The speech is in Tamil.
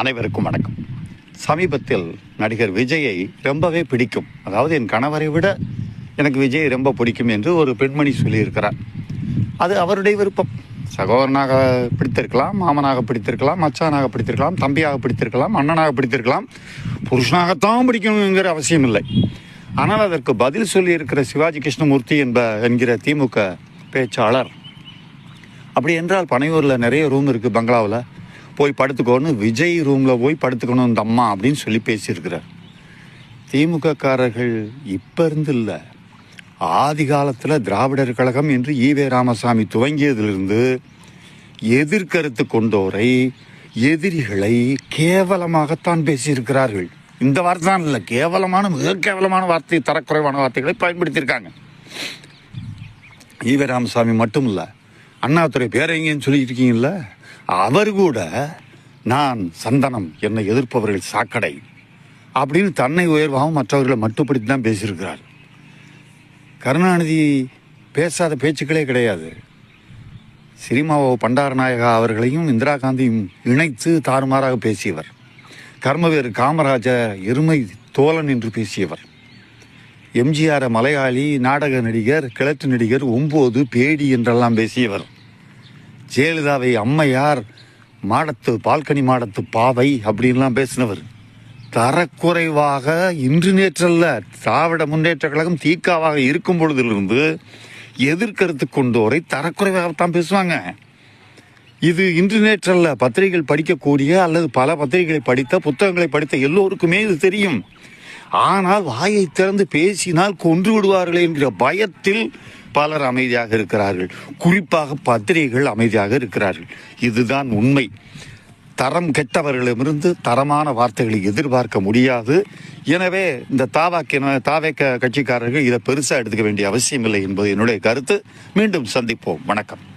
அனைவருக்கும் வணக்கம். சமீபத்தில் நடிகர் விஜயை ரொம்பவே பிடிக்கும். அதாவது என் கணவரை விட எனக்கு விஜய் ரொம்ப பிடிக்கும் என்று ஒரு பெண்மணி சொல்லியிருக்கிறார். அது அவருடைய விருப்பம். சகோதரனாக பிடித்திருக்கலாம் மாமனாக பிடித்திருக்கலாம் மச்சானாக பிடித்திருக்கலாம் தம்பியாக பிடித்திருக்கலாம் அண்ணனாக பிடித்திருக்கலாம். புருஷனாகத்தான் பிடிக்கணுங்கிற அவசியம் இல்லை. ஆனால் அதற்கு பதில் சொல்லியிருக்கிற சிவாஜி கிருஷ்ணமூர்த்தி என்ப என்கிற திமுக பேச்சாளர். அப்படி என்றால் பனையூரில் நிறைய ரூம் இருக்குது பங்களாவில். போய் படுத்துக்கோன்னு விஜய் ரூமில் போய் படுத்துக்கணும் இந்த அம்மா அப்படின்னு சொல்லி பேசியிருக்கிறார். திமுககாரர்கள் இப்போ இருந்து இல்லை. ஆதி காலத்தில் திராவிடர் கழகம் என்று ஈவே ராமசாமி துவங்கியதிலிருந்து எதிர்கருத்து கொண்டோரை எதிரிகளை கேவலமாகத்தான் பேசியிருக்கிறார்கள். இந்த வார்த்தை தான் இல்லை. கேவலமான மிக கேவலமான வார்த்தை தரக்குறைவான வார்த்தைகளை பயன்படுத்தியிருக்காங்க. ஈவே ராமசாமி மட்டும் இல்லை. அண்ணாதுரை பேரங்கன்னு சொல்லிட்டு இருக்கீங்கல்ல அவர் கூட நான் சந்தனம் என்னை எதிர்ப்பவர்கள் சாக்கடை அப்படின்னு தன்னை உயர்வாகவும் மற்றவர்களை மட்டுப்படுத்தி தான் பேசியிருக்கிறார். கருணாநிதி பேசாத பேச்சுக்களே கிடையாது. சினிமாவோ பண்டாரநாயகா அவர்களையும் இந்திரா காந்தியும் இணைத்து தாறுமாறாக பேசியவர். கர்மவீர் காமராஜர் எருமை தோழன் என்று பேசியவர். எம்ஜிஆர் மலையாளி நாடக நடிகர் கிழட்டு நடிகர் ஒம்போது பேடி என்றெல்லாம் பேசியவர். ஜெயலலிதாவை அம்மையார் மாடத்து பால்கனி மாடத்து பாவை அப்படின்லாம் பேசினவர். தரக்குறைவாக இன்று நேற்றல்ல திராவிட முன்னேற்ற கழகம் தீக்காவாக இருக்கும் பொழுதிலிருந்து எதிர்கருத்து கொண்டோரை தரக்குறைவாகத்தான் பேசுவாங்க. இது இன்று நேற்றல்ல பத்திரிகைகள் படிக்கக்கூடிய அல்லது பல பத்திரிகைகளை படித்த புத்தகங்களை படித்த எல்லோருக்குமே இது தெரியும். ஆனால் வாயை திறந்து பேசினால் கொன்று விடுவார்கள் என்கிற பயத்தில் பலர் அமைதியாக இருக்கிறார்கள். குறிப்பாக பத்திரிகைகள் அமைதியாக இருக்கிறார்கள். இதுதான் உண்மை. தரம் கெட்டவர்களிடமிருந்து தரமான வார்த்தைகளை எதிர்பார்க்க முடியாது. எனவே இந்த தாவாக்க தாவேக்க கட்சிக்காரர்கள் இதை பெருசாக எடுத்துக்க வேண்டிய அவசியம் இல்லை என்பது என்னுடைய கருத்து. மீண்டும் சந்திப்போம். வணக்கம்.